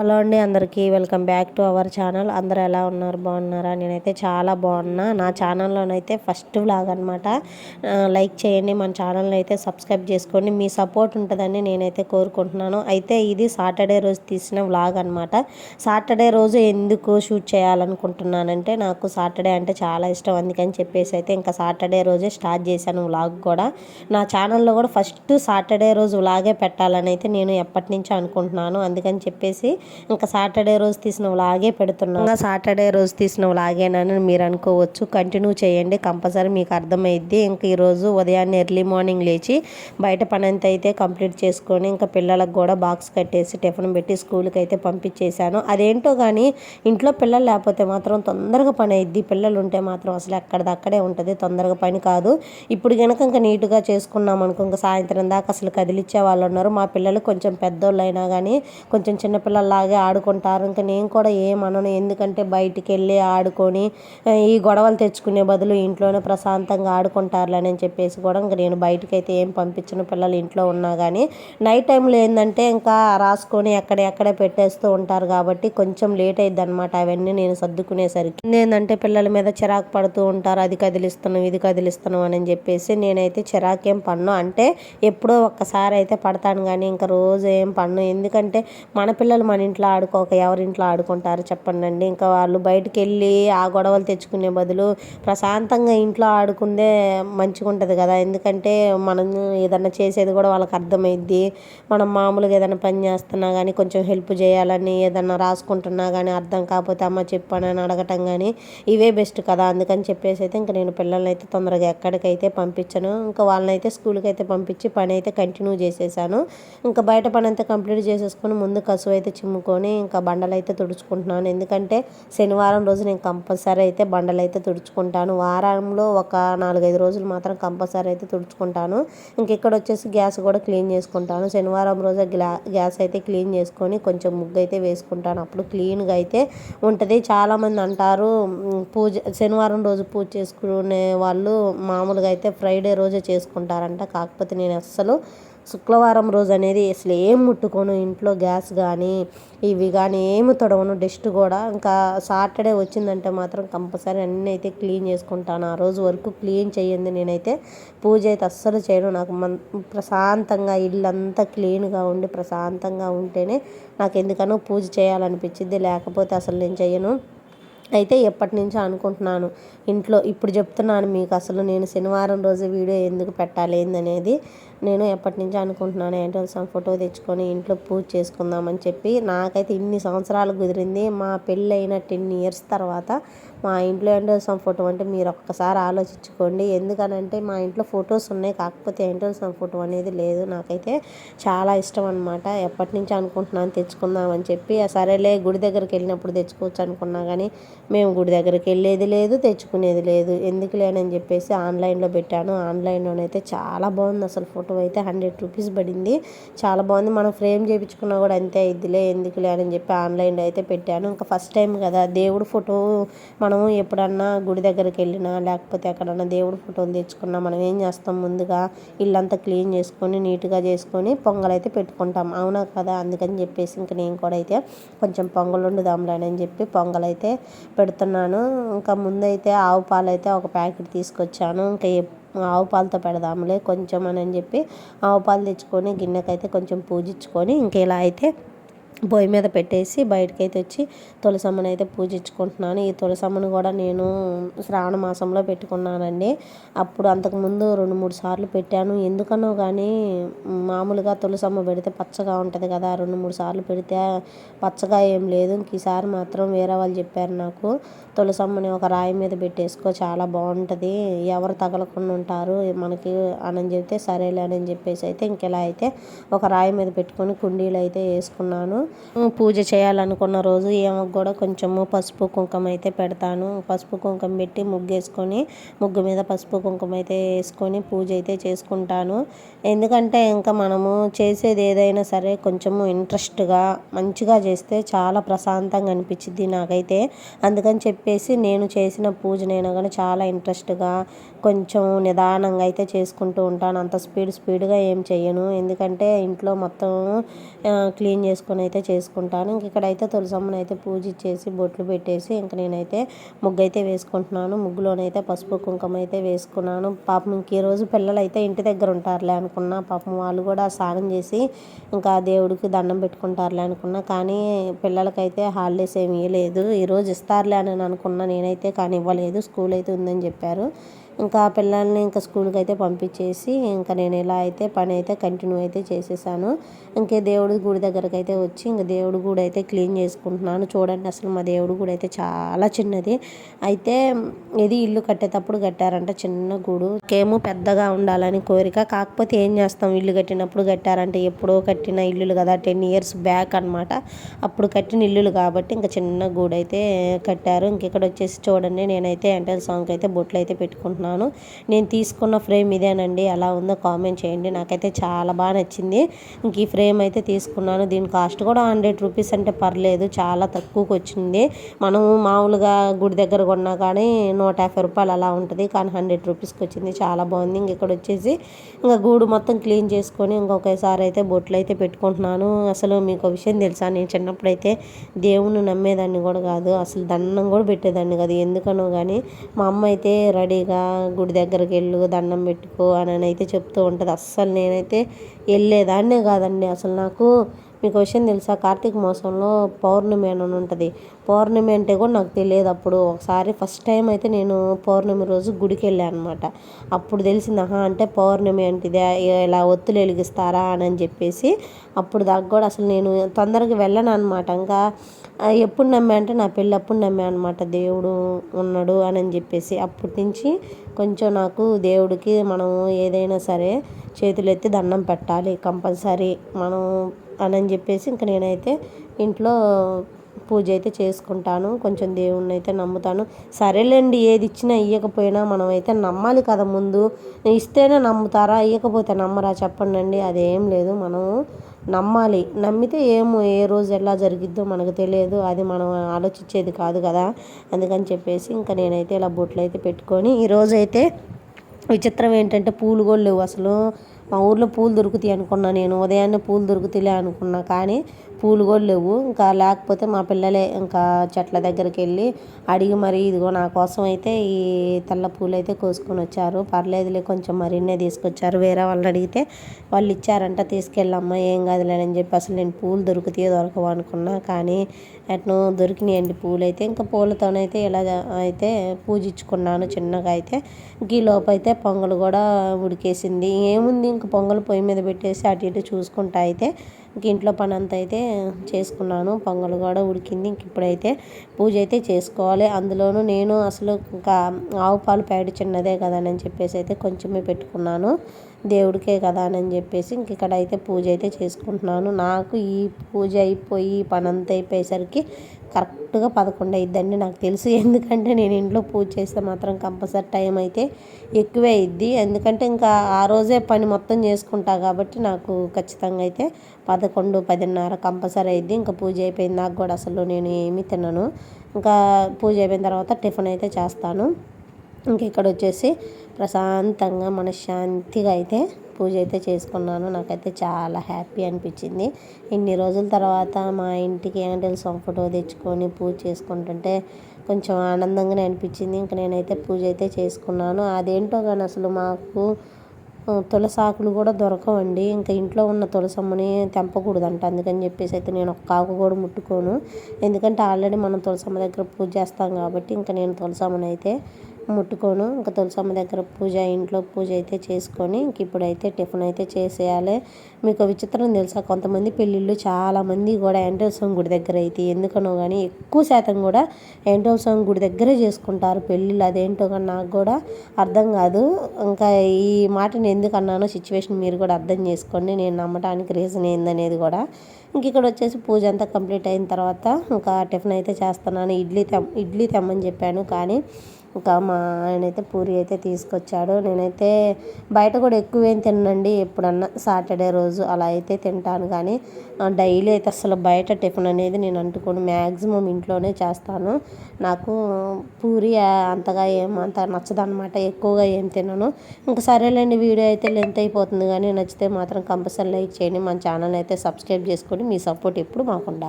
Hello అండి అందరికీ welcome back to our channel. అందరూ ఎలా ఉన్నారు? బాగున్నారా? నేనైతే చాలా బాగున్నా. నా ఛానల్లోనైతే ఫస్ట్ వ్లాగ్ అనమాట లైక్ చేయండి మన ఛానల్ని అయితే సబ్స్క్రైబ్ చేసుకోండి. మీ సపోర్ట్ ఉంటుందని నేనైతే కోరుకుంటున్నాను. అయితే ఇది సాటర్డే రోజు తీసిన వ్లాగ్ అనమాట సాటర్డే రోజు ఎందుకు షూట్ చేయాలనుకుంటున్నానంటే నాకు సాటర్డే అంటే చాలా ఇష్టం. అందుకని చెప్పేసి అయితే ఇంకా సాటర్డే రోజే స్టార్ట్ చేశాను వ్లాగ్ కూడా. నా ఛానల్లో కూడా ఫస్ట్ సాటర్డే రోజు వ్లాగే పెట్టాలని అయితే నేను ఎప్పటి నుంచో అనుకుంటున్నాను. అందుకని చెప్పేసి ఇంకా సాటర్డే రోజు తీసిన వ్లాగే పెడుతున్నాను ఇంకా సాటర్డే రోజు తీసిన వ్లాగేనని మీరు అనుకోవచ్చు. కంటిన్యూ చేయండి కంపల్సరీ మీకు అర్థమైద్ది. ఇంక ఈరోజు ఉదయాన్నే ఎర్లీ మార్నింగ్ లేచి బయట పని అంతా అయితే కంప్లీట్ చేసుకొని ఇంకా పిల్లలకు కూడా బాక్స్ కట్టేసి టిఫిన్ పెట్టి స్కూల్కి అయితే పంపించేశాను. అదేంటో కానీ ఇంట్లో పిల్లలు లేకపోతే మాత్రం తొందరగా పని అయిద్ది పిల్లలు ఉంటే మాత్రం అసలు ఎక్కడిదక్కడే ఉంటుంది. తొందరగా పని కాదు. ఇప్పుడు కనుక ఇంకా నీట్గా చేసుకున్నాం అనుకో ఇంకా సాయంత్రం దాకా అసలు కదిలిచ్చే వాళ్ళు ఉన్నారు. మా పిల్లలు కొంచెం పెద్దోళ్ళు అయినా కానీ కొంచెం చిన్నపిల్లల అలాగే ఆడుకుంటారు. ఇంకా నేను కూడా ఏమనను. ఎందుకంటే బయటికి వెళ్ళి ఆడుకొని ఈ గొడవలు తెచ్చుకునే బదులు ఇంట్లోనే ప్రశాంతంగా ఆడుకుంటారులే అని చెప్పేసి కూడా ఇంకా నేను బయటకు అయితే ఏం పంపించిన. పిల్లలు ఇంట్లో ఉన్నా కానీ నైట్ టైంలో ఏంటంటే ఇంకా రాసుకొని ఎక్కడెక్కడే పెట్టేస్తూ ఉంటారు కాబట్టి కొంచెం లేట్ అయింది అనమాట అవన్నీ నేను సర్దుకునేసరికి. ఏంటంటే పిల్లల మీద చిరాకు పడుతూ ఉంటారు. అది కదిలిస్తున్నాం ఇది కదిలిస్తున్నాం అని చెప్పేసి నేనైతే చిరాకేం పన్ను. అంటే ఎప్పుడో ఒక్కసారి అయితే పడతాను కానీ ఇంకా రోజు ఏం పన్ను. ఎందుకంటే మన పిల్లలు మన ఇంట్లో ఆడుకోక ఎవరింట్లో ఆడుకుంటారు చెప్పండి ఇంకా వాళ్ళు బయటికి వెళ్ళి ఆ గొడవలు తెచ్చుకునే బదులు ప్రశాంతంగా ఇంట్లో ఆడుకుందే మంచిగా ఉంటుంది కదా. ఎందుకంటే మనం ఏదన్నా చేసేది కూడా వాళ్ళకి అర్థమైద్ది. మనం మామూలుగా ఏదైనా పని చేస్తున్నా కానీ కొంచెం హెల్ప్ చేయాలని ఏదన్నా రాసుకుంటున్నా కానీ అర్థం కాకపోతే అమ్మ చెప్పానని అడగటం కానీ ఇవే బెస్ట్ కదా. అందుకని చెప్పేసి అయితే ఇంకా నేను పిల్లల్ని అయితే తొందరగా ఎక్కడికైతే పంపించను. ఇంకా వాళ్ళని అయితే స్కూల్కి అయితే పంపించి పని అయితే కంటిన్యూ చేసేసాను. ఇంకా బయట పని అంతా కంప్లీట్ చేసేసుకొని ముందు కసువు అయితే చిమ్ముకొని ఇంకా బండలు అయితే తుడుచుకుంటున్నాను. ఎందుకంటే శనివారం రోజు నేను కంపల్సరీ అయితే బండలు అయితే తుడుచుకుంటాను. వారంలో ఒక నాలుగైదు రోజులు మాత్రం కంపల్సరీ అయితే తుడుచుకుంటాను. ఇంక ఇక్కడ వచ్చేసి గ్యాస్ కూడా క్లీన్ చేసుకుంటాను. శనివారం రోజు గ్లా గ్యాస్ అయితే క్లీన్ చేసుకొని కొంచెం ముగ్గు అయితే వేసుకుంటాను. అప్పుడు క్లీన్గా అయితే ఉంటుంది. చాలామంది అంటారు పూజ శనివారం రోజు పూజ చేసుకునే వాళ్ళు మామూలుగా అయితే ఫ్రైడే రోజే చేసుకుంటారంట. కాకపోతే నేను అస్సలు శుక్రవారం రోజు అనేది అసలు ఏం ముట్టుకోను ఇంట్లో గ్యాస్ కానీ ఇవి కానీ ఏమి తొడవను డస్ట్ కూడా. ఇంకా సాటర్డే వచ్చిందంటే మాత్రం కంపల్సరీ అన్నీ అయితే క్లీన్ చేసుకుంటాను. ఆ రోజు వరకు క్లీన్ చేయండి. నేనైతే పూజ అయితే అస్సలు చేయను. నాకు మన్ ప్రశాంతంగా ఇల్లంతా క్లీన్గా ఉండి ప్రశాంతంగా ఉంటేనే నాకు ఎందుకనో పూజ చేయాలనిపించింది లేకపోతే అసలు నేను చేయను. అయితే ఎప్పటి నుంచో అనుకుంటున్నాను. ఇంట్లో ఇప్పుడు చెప్తున్నాను మీకు అసలు నేను శనివారం రోజు వీడియో ఎందుకు పెట్టాలి ఏందనేది. నేను ఎప్పటి నుంచో అనుకుంటున్నాను ఏంటో ఫోటో తెచ్చుకొని ఇంట్లో పూజ చేసుకుందామని చెప్పి నాకైతే ఇన్ని సంవత్సరాలు కుదిరింది. మా పెళ్ళి అయిన టెన్ ఇయర్స్ తర్వాత మా ఇంట్లో వెంకటేశ్వర ఫోటో అంటే మీరు ఒక్కసారి ఆలోచించుకోండి. ఎందుకనంటే మా ఇంట్లో ఫొటోస్ ఉన్నాయి కాకపోతే వెంకటేశ్వర ఫోటో అనేది లేదు. నాకైతే చాలా ఇష్టం అనమాట ఎప్పటి నుంచి అనుకుంటున్నాను తెచ్చుకుందామని చెప్పి సరేలే గుడి దగ్గరికి వెళ్ళినప్పుడు తెచ్చుకోవచ్చు అనుకున్నా కానీ మేము గుడి దగ్గరికి వెళ్ళేది లేదు తెచ్చుకునేది లేదు. ఎందుకు లేనని చెప్పేసి ఆన్లైన్లో పెట్టాను. ఆన్లైన్లోనైతే చాలా బాగుంది అసలు ఫోటో. అయితే హండ్రెడ్ రూపీస్ పడింది. చాలా బాగుంది. మనం ఫ్రేమ్ చేయించుకున్నా కూడా అంతే ఇదిలే ఎందుకు లేనని చెప్పి ఆన్లైన్లో అయితే పెట్టాను. ఇంకా ఫస్ట్ టైం కదా దేవుడు ఫోటో మనము ఎప్పుడన్నా గుడి దగ్గరికి వెళ్ళినా లేకపోతే ఎక్కడన్నా దేవుడు ఫోటోలు తెచ్చుకున్నా మనం ఏం చేస్తాం? ముందుగా ఇల్లంతా క్లీన్ చేసుకొని నీట్గా చేసుకొని పొంగల్ అయితే పెట్టుకుంటాం. అవునా కదా? అందుకని చెప్పేసి ఇంక నేను కూడా అయితే కొంచెం పొంగల్ వండుదాంలేనని అని చెప్పి పొంగల్ అయితే పెడుతున్నాను. ఇంకా ముందైతే ఆవు పాలు అయితే ఒక ప్యాకెట్ తీసుకొచ్చాను. ఇంకా ఆవు పాలతో పెడదాములే కొంచెం అని చెప్పి ఆవు పాలు తెచ్చుకొని గిన్నెకైతే కొంచెం పూజించుకొని ఇంకెలా అయితే పొయ్యి మీద పెట్టేసి బయటకైతే వచ్చి తులసమ్మని అయితే పూజించుకుంటున్నాను. ఈ తులసమ్మను కూడా నేను శ్రావణ మాసంలో పెట్టుకున్నానండి. అప్పుడు అంతకుముందు రెండు మూడు సార్లు పెట్టాను. ఎందుకనో కానీ మామూలుగా తులసమ్మ పెడితే పచ్చగా ఉంటుంది కదా రెండు మూడు సార్లు పెడితే పచ్చగా ఏం లేదు. ఇంక ఈసారి మాత్రం వేరే వాళ్ళు చెప్పారు నాకు తులసమ్మని ఒక రాయి మీద పెట్టేసుకో చాలా బాగుంటుంది. ఎవరు తగలకుండా ఉంటారు. మనకి అని చెప్తే సరేలే అని చెప్పేసి అయితే ఇంకెలా అయితే ఒక రాయి మీద పెట్టుకొని కుండీలు అయితే వేసుకున్నాను. పూజ చేయాలనుకున్న రోజు ఏమో కూడా కొంచెము పసుపు కుంకుమ అయితే పెడతాను. పసుపు కుంకుమ పెట్టి ముగ్గు వేసుకొని ముగ్గు మీద పసుపు కుంకుమ అయితే వేసుకొని పూజ అయితే చేసుకుంటాను. ఎందుకంటే ఇంకా మనము చేసేది ఏదైనా సరే కొంచెము ఇంట్రెస్ట్గా మంచిగా చేస్తే చాలా ప్రశాంతంగా అనిపించింది నాకైతే. అందుకని చెప్పేసి నేను చేసిన పూజనైనా కానీ చాలా ఇంట్రెస్ట్గా కొంచెం నిదానంగా అయితే చేసుకుంటూ ఉంటాను. అంత స్పీడ్ స్పీడ్గా ఏం చేయను ఎందుకంటే ఇంట్లో మొత్తం క్లీన్ చేసుకొని అయితే చేసుకుంటాను. ఇంక ఇక్కడైతే తులసమ్మని అయితే పూజ ఇచ్చేసి బొట్లు పెట్టేసి ఇంక నేనైతే ముగ్గు అయితే వేసుకుంటున్నాను. ముగ్గులోనైతే పసుపు కుంకుమ అయితే వేసుకున్నాను. పాపం ఇంక ఈరోజు పిల్లలు అయితే ఇంటి దగ్గర ఉంటారులే అనుకున్నా. పాపం వాళ్ళు కూడా స్నానం చేసి ఇంకా దేవుడికి దండం పెట్టుకుంటారులే అనుకున్నా. కానీ పిల్లలకైతే హాలిడేస్ ఏమీ ఇవ్వలేదు ఈరోజు ఇస్తారులే అని అనుకున్నా. నేనైతే కానీ ఇవ్వలేదు స్కూల్ అయితే ఉందని చెప్పారు. ఇంకా పిల్లల్ని ఇంకా స్కూల్కి అయితే పంపించేసి ఇంకా నేను ఇలా అయితే పని అయితే కంటిన్యూ అయితే చేసేసాను. ఇంకే దేవుడి గుడి దగ్గరకు అయితే వచ్చి ఇంకా దేవుడి గుడి అయితే క్లీన్ చేసుకుంటున్నాను. చూడండి అసలు మా దేవుడి గుడి అయితే చాలా చిన్నది. అయితే ఇది ఇల్లు కట్టేటప్పుడు కట్టారంట చిన్న గూడు. కేమో పెద్దగా ఉండాలని కోరిక. కాకపోతే ఏం చేస్తాం? ఇల్లు కట్టినప్పుడు కట్టారంటే ఎప్పుడో కట్టిన ఇల్లులు కదా టెన్ ఇయర్స్ బ్యాక్ అనమాట అప్పుడు కట్టిన ఇల్లులు కాబట్టి ఇంకా చిన్న గుడి అయితే కట్టారు. ఇంక ఇక్కడ వచ్చేసి చూడండి నేనైతే ఎంటర్ సాంగ్ అయితే బొట్లు అయితే పెట్టుకుంటున్నాను. నేను తీసుకున్న ఫ్రేమ్ ఇదేనండి. ఎలా ఉందో కామెంట్ చేయండి. నాకైతే చాలా బాగా నచ్చింది. ఇంక ఈ ఫ్రేమ్ అయితే తీసుకున్నాను. దీని కాస్ట్ కూడా హండ్రెడ్ రూపీస్ అంటే పర్లేదు. చాలా తక్కువకి వచ్చింది. మనం మామూలుగా గుడి దగ్గర కొన్నా కానీ నూట యాభై రూపాయలు అలా ఉంటుంది. కానీ హండ్రెడ్ రూపీస్కి వచ్చింది. చాలా బాగుంది. ఇంక ఇక్కడ వచ్చేసి ఇంకా గూడు మొత్తం క్లీన్ చేసుకొని ఇంకొకసారి అయితే బొట్లు అయితే పెట్టుకుంటున్నాను. అసలు మీకు విషయం తెలుసా? నేను చిన్నప్పుడు అయితే దేవుణ్ణి నమ్మేదాన్ని కూడా కాదు. అసలు దండం కూడా పెట్టేదాన్ని కాదు. ఎందుకనో కానీ మా అమ్మ అయితే రెడీగా గుడి దగ్గరికి వెళ్ళు దండం పెట్టుకో అని అయితే చెప్తూ ఉంటుంది. అస్సలు నేనైతే వెళ్ళేదాన్నే కాదండి. అసలు నాకు మీకు విషయం తెలుసా? కార్తీక మాసంలో పౌర్ణమి అని ఉంటుంది. పౌర్ణమి అంటే కూడా నాకు తెలియదు అప్పుడు. ఒకసారి ఫస్ట్ టైం అయితే నేను పౌర్ణమి రోజు గుడికి వెళ్ళాను అనమాట అప్పుడు తెలిసింది ఆహా అంటే పౌర్ణమి అంటే ఇలా ఒత్తులు వెలిగిస్తారా అని చెప్పేసి అప్పుడు దాకా కూడా అసలు నేను తొందరగా వెళ్ళను అనమాట ఇంకా ఎప్పుడు నమ్మా అంటే నా పెళ్ళి అప్పుడు నమ్మా అనమాట దేవుడు ఉన్నాడు అని చెప్పేసి అప్పటి నుంచి కొంచెం నాకు దేవుడికి మనం ఏదైనా సరే చేతులు ఎత్తి దండం పెట్టాలి కంపల్సరీ మనం అని చెప్పేసి ఇంక నేనైతే ఇంట్లో పూజ అయితే చేసుకుంటాను కొంచెం దేవుణ్ణి అయితే నమ్ముతాను. సరేలేండి ఏది ఇచ్చినా ఇవ్వకపోయినా మనం అయితే నమ్మాలి కదా ముందు. ఇస్తేనే నమ్ముతారా ఇవ్వకపోతే నమ్మరా చెప్పండి అండి అదేం లేదు. మనం నమ్మాలి. నమ్మితే ఏమో ఏ రోజు ఎలా జరిగిద్దో మనకు తెలియదు. అది మనం ఆలోచించేది కాదు కదా. అందుకని చెప్పేసి ఇంకా నేనైతే ఇలా బొట్లు అయితే పెట్టుకొని ఈరోజు అయితే విచిత్రం ఏంటంటే పూలు కూడా లేవు అసలు. మా ఊర్లో పూలు దొరుకుతాయి అనుకున్నా నేను. ఉదయాన్నే పూలు దొరుకుతాయిలే అనుకున్నా కానీ పూలు కూడా లేవు. ఇంకా లేకపోతే మా పిల్లలే ఇంకా చెట్ల దగ్గరికి వెళ్ళి అడిగి మరి ఇదిగో నా కోసం అయితే ఈ తెల్ల పూలు అయితే కోసుకొని వచ్చారు. పర్లేదులే కొంచెం మరిన్నే తీసుకొచ్చారు. వేరే వాళ్ళని అడిగితే వాళ్ళు ఇచ్చారంట తీసుకెళ్ళమ్మా ఏం కాదులే అని చెప్పి అసలు నేను పూలు దొరుకుతాయో దొరకవు అనుకున్నా. కానీ అట్ను దొరికినాయండి పూలు అయితే. ఇంకా పూలతోనైతే ఇలా అయితే పూజించుకున్నాను చిన్నగా అయితే. ఈ లోపైతే అయితే కూడా ఉడికేసింది. ఏముంది ఇంక పొంగలు పొయ్యి మీద పెట్టేసి అటు ఇటు చూసుకుంటా అయితే ఇంక ఇంట్లో పని అంతా అయితే చేసుకున్నాను. పొంగల్ కూడా ఉడికింది. ఇంక ఇప్పుడైతే పూజ అయితే చేసుకోవాలి. అందులోనూ నేను అసలు ఇంకా ఆవు పాలు పేడ చిన్నదే కదా అని చెప్పేసి అయితే కొంచెమే పెట్టుకున్నాను. దేవుడికే కదా అని చెప్పేసి ఇంక ఇక్కడ అయితే పూజ అయితే చేసుకుంటున్నాను. నాకు ఈ పూజ అయిపోయి పని అంతా అయిపోయేసరికి కరెక్ట్గా పదకొండు అయిద్దండి నాకు తెలుసు. ఎందుకంటే నేను ఇంట్లో పూజ చేస్తే మాత్రం కంపల్సరీ టైం అయితే ఎక్కువే అయిద్ది. ఎందుకంటే ఇంకా ఆ రోజే పని మొత్తం చేసుకుంటా కాబట్టి నాకు ఖచ్చితంగా అయితే పదకొండు పదిన్నర కంపల్సరీ అయిద్ది. ఇంకా పూజ అయిపోయింది నాకు కూడా అసలు. నేను ఏమీ తినను. ఇంకా పూజ అయిపోయిన తర్వాత టిఫిన్ అయితే చేస్తాను. ఇంక ఇక్కడ వచ్చేసి ప్రశాంతంగా మనశ్శాంతిగా అయితే పూజ అయితే చేసుకున్నాను. నాకైతే చాలా హ్యాపీ అనిపించింది. ఇన్ని రోజుల తర్వాత మా ఇంటికి ఏంటంటే ఫోటో తెచ్చుకొని పూజ చేసుకుంటుంటే కొంచెం ఆనందంగానే అనిపించింది. ఇంక నేనైతే పూజ అయితే చేసుకున్నాను. అదేంటో కానీ అసలు మాకు తులసాకులు కూడా దొరకవండి. ఇంకా ఇంట్లో ఉన్న తులసమ్మని తెంపకూడదంట. అందుకని చెప్పేసి అయితే నేను ఒక ఆకు కూడా ముట్టుకోను. ఎందుకంటే ఆల్రెడీ మనం తులసమ్మ దగ్గర పూజ చేస్తాం కాబట్టి ఇంకా నేను తులసమ్మని అయితే ముట్టుకోను. ఇంకా తులసమ్మ దగ్గర పూజ ఇంట్లో పూజ అయితే చేసుకొని ఇంక ఇప్పుడైతే టిఫిన్ అయితే చేసేయాలి. మీకు విచిత్రం తెలుసా? కొంతమంది పెళ్ళిళ్ళు చాలామంది కూడా వెంకటేశ్వరం గుడి దగ్గర అయితే ఎందుకనో కానీ ఎక్కువ శాతం కూడా వెంకటేశ్వరం గుడి దగ్గరే చేసుకుంటారు పెళ్ళిళ్ళు. అదేంటో కానీ నాకు కూడా అర్థం కాదు. ఇంకా ఈ మాటని ఎందుకు అన్నానో సిచ్యువేషన్ మీరు కూడా అర్థం చేసుకోండి. నేను నమ్మటానికి రీజన్ ఏందనేది కూడా. ఇంక ఇక్కడ వచ్చేసి పూజ అంతా కంప్లీట్ అయిన తర్వాత ఇంకా టిఫిన్ అయితే చేస్తున్నాను. ఇడ్లీ తెమ్ ఇడ్లీ తెమ్మని చెప్పాను. కానీ ఇంకా మా ఆయన అయితే పూరి అయితే తీసుకొచ్చాడు. నేనైతే బయట కూడా ఎక్కువ ఏం తినండి ఎప్పుడన్నా సాటర్డే రోజు అలా అయితే తింటాను కానీ డైలీ అయితే అసలు బయట టిఫిన్ అనేది నేను అంటుకోను. మ్యాక్సిమం ఇంట్లోనే చేస్తాను. నాకు పూరి అంతగా ఏం అంత నచ్చదనమాట ఎక్కువగా ఏం తినను. ఇంకా సరేలేండి వీడియో అయితే లెంత్ అయిపోతుంది కానీ నచ్చితే మాత్రం కంపల్సరీ లైక్ చేయండి. మన ఛానల్ అయితే సబ్స్క్రైబ్ చేసుకొని మీ సపోర్ట్ ఎప్పుడు మాకు ఉండాలి